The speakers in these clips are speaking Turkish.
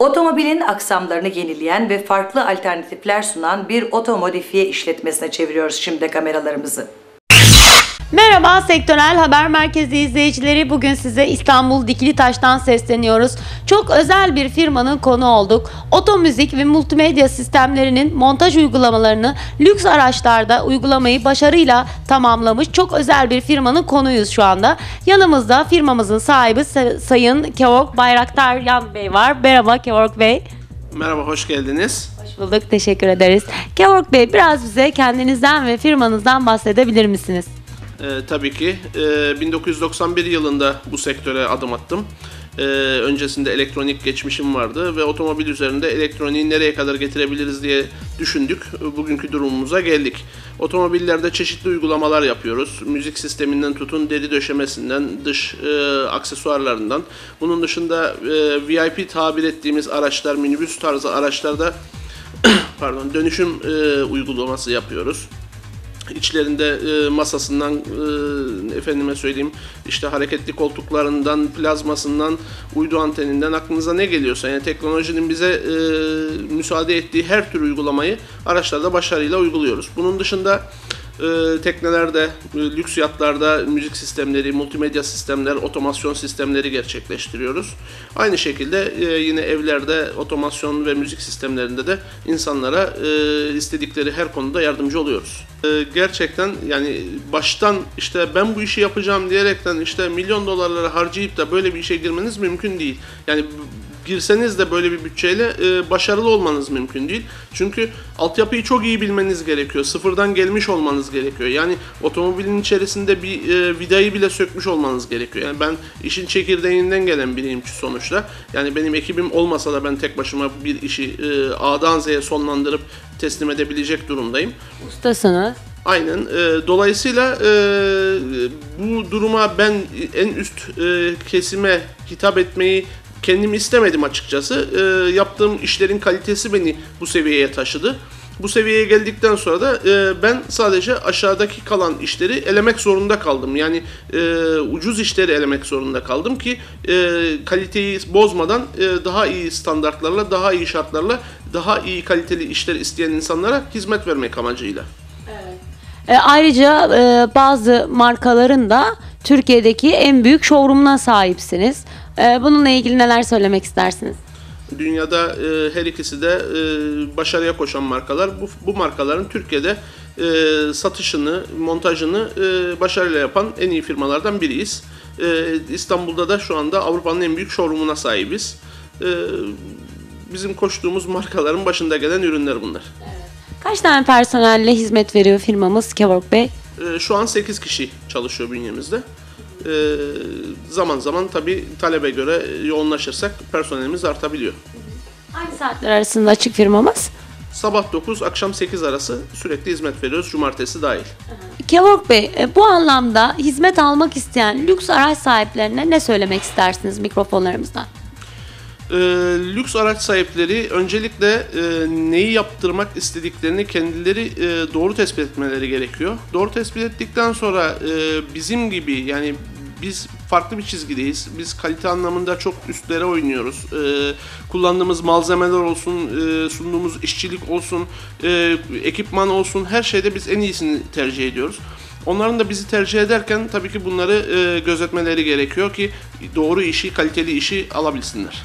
Otomobilin aksamlarını yenileyen ve farklı alternatifler sunan bir otomodifiye işletmesine çeviriyoruz şimdi kameralarımızı. Merhaba Sektörel Haber Merkezi izleyicileri. Bugün size İstanbul Dikili Taş'tan sesleniyoruz. Çok özel bir firmanın konu olduk. Otomüzik ve multimedya sistemlerinin montaj uygulamalarını lüks araçlarda uygulamayı başarıyla tamamlamış çok özel bir firmanın konuyuz şu anda. Yanımızda firmamızın sahibi Sa- Sayın Kevork Bayraktar Yan Bey var. Merhaba Kevork Bey. Merhaba, hoş geldiniz. Hoş bulduk, teşekkür ederiz. Kevork Bey biraz bize kendinizden ve firmanızdan bahsedebilir misiniz? Ee, tabii ki e, 1991 yılında bu sektöre adım attım. Ee, öncesinde elektronik geçmişim vardı ve otomobil üzerinde elektroniği nereye kadar getirebiliriz diye düşündük. Bugünkü durumumuza geldik. Otomobillerde çeşitli uygulamalar yapıyoruz. Müzik sisteminden tutun deri döşemesinden, dış e, aksesuarlarından. Bunun dışında e, VIP tabir ettiğimiz araçlar, minibüs tarzı araçlarda pardon dönüşüm e, uygulaması yapıyoruz. İçlerinde e, masasından e, efendime söyleyeyim işte hareketli koltuklarından, plazmasından, uydu anteninden aklınıza ne geliyorsa yani teknolojinin bize e, müsaade ettiği her tür uygulamayı araçlarda başarıyla uyguluyoruz. Bunun dışında e, teknelerde, e, lüks yatlarda müzik sistemleri, multimedya sistemler, otomasyon sistemleri gerçekleştiriyoruz. Aynı şekilde e, yine evlerde otomasyon ve müzik sistemlerinde de insanlara e, istedikleri her konuda yardımcı oluyoruz. Gerçekten yani baştan işte ben bu işi yapacağım diyerekten işte milyon dolarları harcayıp da böyle bir işe girmeniz mümkün değil. Yani girseniz de böyle bir bütçeyle e, başarılı olmanız mümkün değil. Çünkü altyapıyı çok iyi bilmeniz gerekiyor. Sıfırdan gelmiş olmanız gerekiyor. Yani otomobilin içerisinde bir e, vidayı bile sökmüş olmanız gerekiyor. Yani ben işin çekirdeğinden gelen biriyim sonuçta. Yani benim ekibim olmasa da ben tek başıma bir işi e, A'dan Z'ye sonlandırıp teslim edebilecek durumdayım. Ustasınız. Aynen. E, dolayısıyla e, bu duruma ben en üst e, kesime hitap etmeyi kendim istemedim açıkçası. E, yaptığım işlerin kalitesi beni bu seviyeye taşıdı. Bu seviyeye geldikten sonra da e, ben sadece aşağıdaki kalan işleri elemek zorunda kaldım. Yani e, ucuz işleri elemek zorunda kaldım ki e, kaliteyi bozmadan e, daha iyi standartlarla, daha iyi şartlarla, daha iyi kaliteli işler isteyen insanlara hizmet vermek amacıyla. E, ayrıca e, bazı markaların da Türkiye'deki en büyük showroom'una sahipsiniz. E, bununla ilgili neler söylemek istersiniz? Dünyada e, her ikisi de e, başarıya koşan markalar. Bu, bu markaların Türkiye'de e, satışını, montajını e, başarıyla yapan en iyi firmalardan biriyiz. E, İstanbul'da da şu anda Avrupa'nın en büyük showroom'una sahibiz. E, bizim koştuğumuz markaların başında gelen ürünler bunlar. Kaç tane personelle hizmet veriyor firmamız Kevork Bey? E, şu an 8 kişi çalışıyor bünyemizde. E, zaman zaman tabii talebe göre yoğunlaşırsak personelimiz artabiliyor. Hangi saatler arasında açık firmamız? Sabah 9, akşam 8 arası sürekli hizmet veriyoruz. Cumartesi dahil. Kevork Bey, e, bu anlamda hizmet almak isteyen lüks araç sahiplerine ne söylemek istersiniz mikrofonlarımızdan? Ee, lüks araç sahipleri öncelikle e, neyi yaptırmak istediklerini kendileri e, doğru tespit etmeleri gerekiyor. Doğru tespit ettikten sonra e, bizim gibi yani biz farklı bir çizgideyiz. Biz kalite anlamında çok üstlere oynuyoruz. Ee, kullandığımız malzemeler olsun, e, sunduğumuz işçilik olsun, e, ekipman olsun her şeyde biz en iyisini tercih ediyoruz. Onların da bizi tercih ederken tabii ki bunları e, gözetmeleri gerekiyor ki doğru işi, kaliteli işi alabilsinler.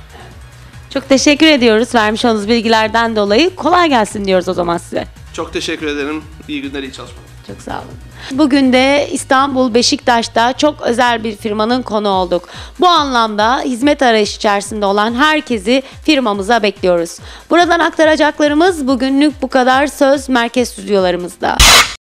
Çok teşekkür ediyoruz vermiş olduğunuz bilgilerden dolayı. Kolay gelsin diyoruz o zaman size. Çok teşekkür ederim. İyi günler, iyi çalışmalar. Çok sağ olun. Bugün de İstanbul Beşiktaş'ta çok özel bir firmanın konu olduk. Bu anlamda hizmet arayış içerisinde olan herkesi firmamıza bekliyoruz. Buradan aktaracaklarımız bugünlük bu kadar söz merkez stüdyolarımızda.